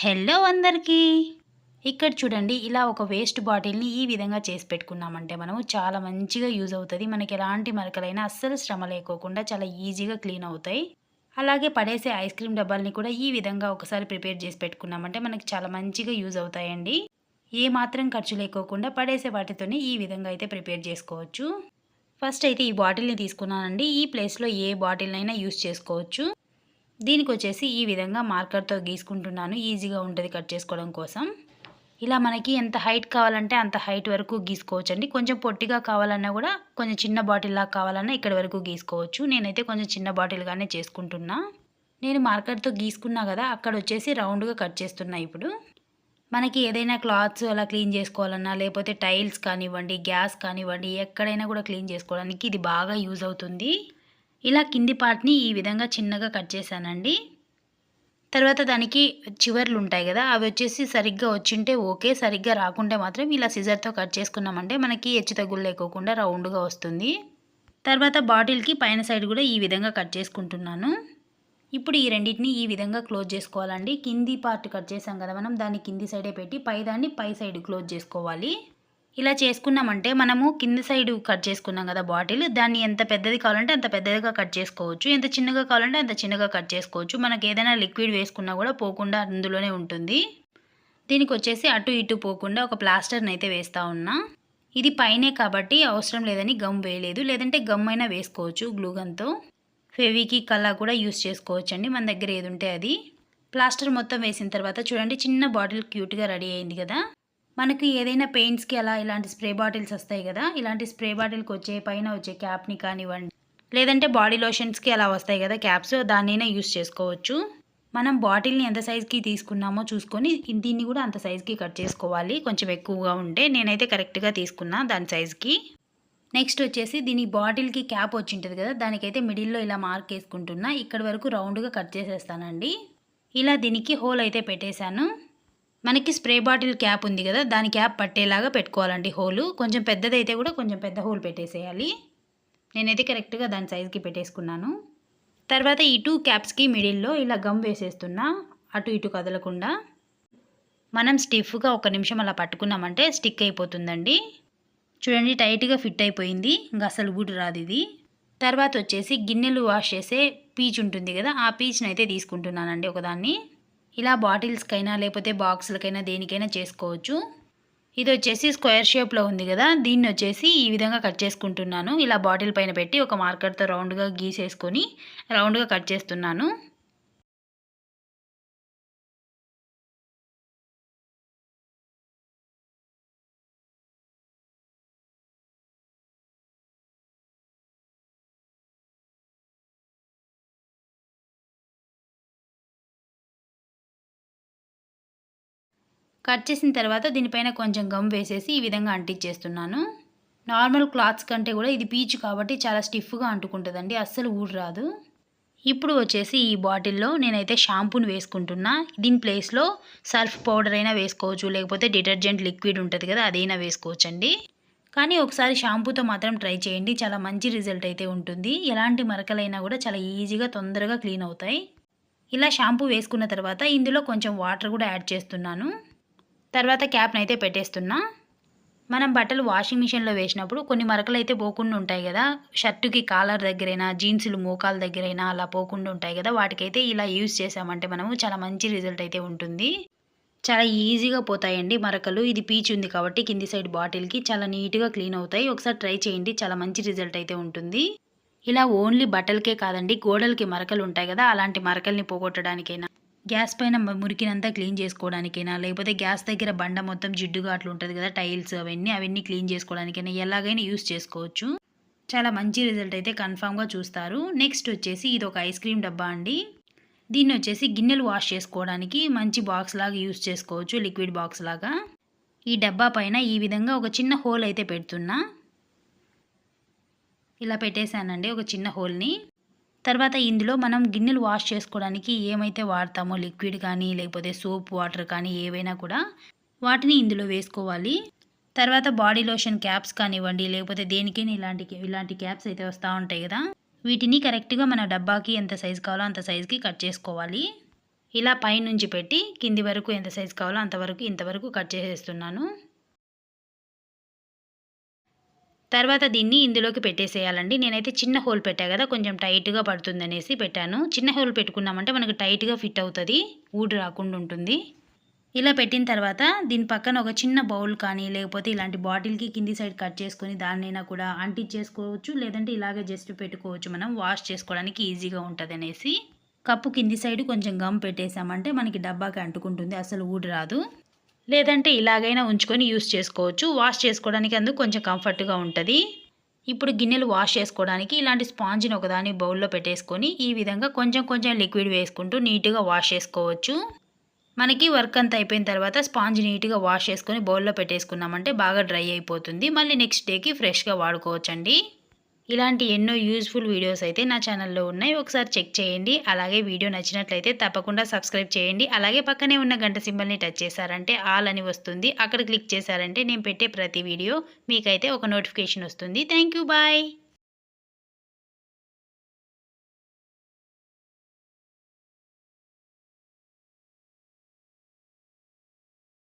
Hello అందరికీ. ఇక్కడ చూడండి ఇలా ఒక వేస్ట్ బాటిల్ని ఈ విధంగా చేసి పెట్టుకున్నామంటే మనము చాలా మంచిగా యూజ్ అవుతుంది. మనకి ఎలాంటి మరకలైనా అస్సలు శ్రమ లేకోకుండా చాలా ఈజీగా క్లీన్ అవుతాయి. అలాగే పడేసే ఐస్ క్రీమ్ డబ్బాల్ని కూడా ఈ విధంగా ఒకసారి ప్రిపేర్ చేసి పెట్టుకున్నామంటే మనకి చాలా మంచిగా యూజ్ అవుతాయండి. ఏ మాత్రం ఖర్చు లేకోకుండా పడేసే వాటితోనే ఈ విధంగా అయితే ప్రిపేర్ చేసుకోవచ్చు. ఫస్ట్ అయితే ఈ బాటిల్ని తీసుకున్నానండి. ఈ ప్లేస్లో ఏ బాటిల్నైనా యూజ్ చేసుకోవచ్చు. దీనికి వచ్చేసి ఈ విధంగా మార్కర్తో గీసుకుంటున్నాను. ఈజీగా ఉంటుంది కట్ చేసుకోవడం కోసం. ఇలా మనకి ఎంత హైట్ కావాలంటే అంత హైట్ వరకు గీసుకోవచ్చండి. కొంచెం పొట్టిగా కావాలన్నా కూడా కొంచెం చిన్న బాటిల్ లాగా కావాలన్నా ఇక్కడ వరకు గీసుకోవచ్చు. నేనైతే కొంచెం చిన్న బాటిల్గానే చేసుకుంటున్నా. నేను మార్కర్తో గీసుకున్నా కదా అక్కడ వచ్చేసి రౌండ్గా కట్ చేస్తున్నా ఇప్పుడు. మనకి ఏదైనా క్లాత్స్ అలా క్లీన్ చేసుకోవాలన్నా లేకపోతే టైల్స్ కానివ్వండి గ్యాస్ కానివ్వండి ఎక్కడైనా కూడా క్లీన్ చేసుకోవడానికి ఇది బాగా యూజ్ అవుతుంది. ఇలా కింది పార్ట్ని ఈ విధంగా చిన్నగా కట్ చేశానండి. తర్వాత దానికి చివర్లు ఉంటాయి కదా అవి వచ్చేసి సరిగ్గా వచ్చింటే ఓకే సరిగ్గా రాకుంటే మాత్రం ఇలా సిజర్తో కట్ చేసుకున్నామంటే మనకి హెచ్చు తగ్గులు లేకోకుండా రౌండ్గా వస్తుంది. తర్వాత బాటిల్కి పైన సైడ్ కూడా ఈ విధంగా కట్ చేసుకుంటున్నాను. ఇప్పుడు ఈ రెండింటిని ఈ విధంగా క్లోజ్ చేసుకోవాలండి. కింది పార్ట్ కట్ చేసాం కదా మనం దాన్ని కింది సైడే పెట్టి పై దాన్ని పై సైడ్ క్లోజ్ చేసుకోవాలి. ఇలా చేసుకున్నామంటే మనము కింద సైడ్ కట్ చేసుకున్నాం కదా బాటిల్ దాన్ని ఎంత పెద్దది కావాలంటే అంత పెద్దదిగా కట్ చేసుకోవచ్చు. ఎంత చిన్నగా కావాలంటే అంత చిన్నగా కట్ చేసుకోవచ్చు. మనకి ఏదైనా లిక్విడ్ వేసుకున్నా కూడా పోకుండా అందులోనే ఉంటుంది. దీనికి వచ్చేసి అటు ఇటు పోకుండా ఒక ప్లాస్టర్ని అయితే వేస్తూ ఉన్నా. ఇది పైనే కాబట్టి అవసరం లేదని గమ్ వేయలేదు. లేదంటే గమ్ అయినా వేసుకోవచ్చు గ్లూగన్తో. ఫెవికి కల్లా కూడా యూస్ చేసుకోవచ్చు అండి మన దగ్గర ఏది ఉంటే అది. ప్లాస్టర్ మొత్తం వేసిన తర్వాత చూడండి చిన్న బాటిల్ క్యూట్గా రెడీ అయింది కదా. మనకి ఏదైనా పెయింట్స్కి అలా ఇలాంటి స్ప్రే బాటిల్స్ వస్తాయి కదా ఇలాంటి స్ప్రే బాటిల్కి వచ్చే పైన వచ్చే క్యాప్ని కానివ్వండి లేదంటే బాడీ లోషన్స్కి అలా వస్తాయి కదా క్యాప్స్ దాన్నైనా యూస్ చేసుకోవచ్చు. మనం బాటిల్ని ఎంత సైజ్కి తీసుకున్నామో చూసుకొని దీన్ని కూడా అంత సైజ్కి కట్ చేసుకోవాలి. కొంచెం ఎక్కువగా ఉంటే నేనైతే కరెక్ట్గా తీసుకున్నా దాని సైజ్కి. నెక్స్ట్ వచ్చేసి దీని బాటిల్కి క్యాప్ వచ్చి ఉంటుంది కదా దానికైతే మిడిల్లో ఇలా మార్క్ వేసుకుంటున్నా. ఇక్కడ వరకు రౌండ్గా కట్ చేసేస్తానండి. ఇలా దీనికి హోల్ అయితే పెట్టేశాను. మనకి స్ప్రే బాటిల్ క్యాప్ ఉంది కదా దాని క్యాప్ పట్టేలాగా పెట్టుకోవాలండి హోలు. కొంచెం పెద్దదైతే కూడా కొంచెం పెద్ద హోల్ పెట్టేసేయాలి. నేనైతే కరెక్ట్గా దాని సైజ్కి పెట్టేసుకున్నాను. తర్వాత ఈ టూ క్యాప్స్కి మిడిల్లో ఇలా గమ్ వేసేస్తున్నా అటు ఇటు కదలకుండా. మనం స్టిఫ్గా ఒక నిమిషం అలా పట్టుకున్నామంటే స్టిక్ అయిపోతుందండి. చూడండి టైట్గా ఫిట్ అయిపోయింది. ఇంకా అసలు గుడి రాదు ఇది. తర్వాత వచ్చేసి గిన్నెలు వాష్ చేసే పీచ్ ఉంటుంది కదా ఆ పీచ్ని అయితే తీసుకుంటున్నానండి ఒకదాన్ని. ఇలా బాటిల్స్కైనా లేకపోతే బాక్సులకైనా దేనికైనా చేసుకోవచ్చు. ఇది వచ్చేసి స్క్వేర్ షేప్లో ఉంది కదా దీన్ని వచ్చేసి ఈ విధంగా కట్ చేసుకుంటున్నాను. ఇలా బాటిల్ పైన పెట్టి ఒక మార్కర్తో రౌండ్గా గీసేసుకొని రౌండ్గా కట్ చేస్తున్నాను. కట్ చేసిన తర్వాత దీనిపైన కొంచెం గమ్ వేసేసి ఈ విధంగా అంటించేస్తున్నాను. నార్మల్ క్లాత్స్ కంటే కూడా ఇది పీచు కాబట్టి చాలా స్టిఫ్గా అంటుకుంటుందండి అస్సలు ఊరు రాదు. ఇప్పుడు వచ్చేసి ఈ బాటిల్లో నేనైతే షాంపూని వేసుకుంటున్నా. దీని ప్లేస్లో సర్ఫ్ పౌడర్ అయినా వేసుకోవచ్చు లేకపోతే డిటర్జెంట్ లిక్విడ్ ఉంటుంది కదా అదైనా వేసుకోవచ్చండి. కానీ ఒకసారి షాంపూతో మాత్రం ట్రై చేయండి చాలా మంచి రిజల్ట్ అయితే ఉంటుంది. ఎలాంటి మరకలైనా కూడా చాలా ఈజీగా తొందరగా క్లీన్ అవుతాయి. ఇలా షాంపూ వేసుకున్న తర్వాత ఇందులో కొంచెం వాటర్ కూడా యాడ్ చేస్తున్నాను. తర్వాత క్యాప్ని అయితే పెట్టేస్తున్నా. మనం బట్టలు వాషింగ్ మిషన్లో వేసినప్పుడు కొన్ని మరకలు అయితే పోకుండా ఉంటాయి కదా. షర్టుకి కాలర్ దగ్గరైనా జీన్సులు మోకాల దగ్గరైనా అలా పోకుండా ఉంటాయి కదా. వాటికైతే ఇలా యూజ్ చేసామంటే మనము చాలా మంచి రిజల్ట్ అయితే ఉంటుంది. చాలా ఈజీగా పోతాయండి మరకలు. ఇది పీచ్ ఉంది కాబట్టి కింది సైడ్ బాటిల్కి చాలా నీట్గా క్లీన్ అవుతాయి. ఒకసారి ట్రై చేయండి చాలా మంచి రిజల్ట్ అయితే ఉంటుంది. ఇలా ఓన్లీ బట్టలకే కాదండి గోడలకి మరకలు ఉంటాయి కదా. అలాంటి మరకల్ని పోగొట్టడానికైనా. గ్యాస్ పైన మురికినంతా క్లీన్ చేసుకోవడానికైనా లేకపోతే గ్యాస్ దగ్గర బండ మొత్తం జిడ్డుగా అట్లా ఉంటుంది కదా టైల్స్ అవన్నీ అవన్నీ క్లీన్ చేసుకోవడానికైనా ఎలాగైనా యూస్ చేసుకోవచ్చు. చాలా మంచి రిజల్ట్ అయితే కన్ఫామ్గా చూస్తారు. నెక్స్ట్ వచ్చేసి ఇది ఒక ఐస్ క్రీమ్ డబ్బా అండి. దీన్ని వచ్చేసి గిన్నెలు వాష్ చేసుకోవడానికి మంచి బాక్స్ లాగా యూస్ చేసుకోవచ్చు లిక్విడ్ బాక్స్ లాగా. ఈ డబ్బా పైన ఈ విధంగా ఒక చిన్న హోల్ అయితే పెడుతున్నా. ఇలా పెట్టేశానండి ఒక చిన్న హోల్ని. తర్వాత ఇందులో మనం గిన్నెలు వాష్ చేసుకోవడానికి ఏమైతే వాడతామో లిక్విడ్ కానీ లేకపోతే సోప్ వాటర్ కానీ ఏవైనా కూడా వాటిని ఇందులో వేసుకోవాలి. తర్వాత బాడీ లోషన్ క్యాప్స్ కానివ్వండి లేకపోతే దేనికైనా ఇలాంటి ఇలాంటి క్యాప్స్ అయితే వస్తూ ఉంటాయి కదా. వీటిని కరెక్ట్గా మన డబ్బాకి ఎంత సైజు కావాలో అంత సైజుకి కట్ చేసుకోవాలి. ఇలా పైనుంచి పెట్టి కింది వరకు ఎంత సైజు కావాలో అంతవరకు ఇంతవరకు కట్ చేసేస్తున్నాను. తర్వాత దీన్ని ఇందులోకి పెట్టేసేయాలండి. నేనైతే చిన్న హోల్ పెట్టా కదా కొంచెం టైట్గా పడుతుందనేసి పెట్టాను. చిన్న హోల్ పెట్టుకున్నామంటే మనకు టైట్గా ఫిట్ అవుతుంది ఊడి రాకుండా ఉంటుంది. ఇలా పెట్టిన తర్వాత దీని పక్కన ఒక చిన్న బౌల్ కానీ లేకపోతే ఇలాంటి బాటిల్కి కింది సైడ్ కట్ చేసుకొని దాన్నైనా కూడా అంటించేసుకోవచ్చు లేదంటే ఇలాగే జస్ట్ పెట్టుకోవచ్చు మనం వాష్ చేసుకోవడానికి ఈజీగా ఉంటుంది అనేసి కప్పు కింది సైడ్ కొంచెం గమ్ పెట్టేసామంటే మనకి డబ్బాకి అంటుకుంటుంది అసలు ఊడి రాదు. లేదంటే ఇలాగైనా ఉంచుకొని యూస్ చేసుకోవచ్చు. వాష్ చేసుకోవడానికి అందుకు కొంచెం కంఫర్ట్గా ఉంటుంది. ఇప్పుడు గిన్నెలు వాష్ చేసుకోవడానికి ఇలాంటి స్పాంజ్ని ఒకదాని బౌల్లో పెట్టేసుకొని ఈ విధంగా కొంచెం కొంచెం లిక్విడ్ వేసుకుంటూ నీట్గా వాష్ చేసుకోవచ్చు. మనకి వర్క్ అంతా అయిపోయిన తర్వాత స్పాంజ్ నీట్గా వాష్ చేసుకొని బౌల్లో పెట్టేసుకున్నామంటే బాగా డ్రై అయిపోతుంది. మళ్ళీ నెక్స్ట్ డేకి ఫ్రెష్గా వాడుకోవచ్చండి. ఇలాంటి ఎన్నో యూజ్ఫుల్ వీడియోస్ అయితే నా ఛానల్లో ఉన్నాయి. ఒకసారి చెక్ చేయండి. అలాగే వీడియో నచ్చినట్లయితే తప్పకుండా సబ్స్క్రైబ్ చేయండి. అలాగే పక్కనే ఉన్న గంట సింబల్ని టచ్ చేశారంటే ఆల్ అని వస్తుంది. అక్కడ క్లిక్ చేశారంటే నేను పెట్టే ప్రతి వీడియో మీకైతే ఒక నోటిఫికేషన్ వస్తుంది. Thank you bye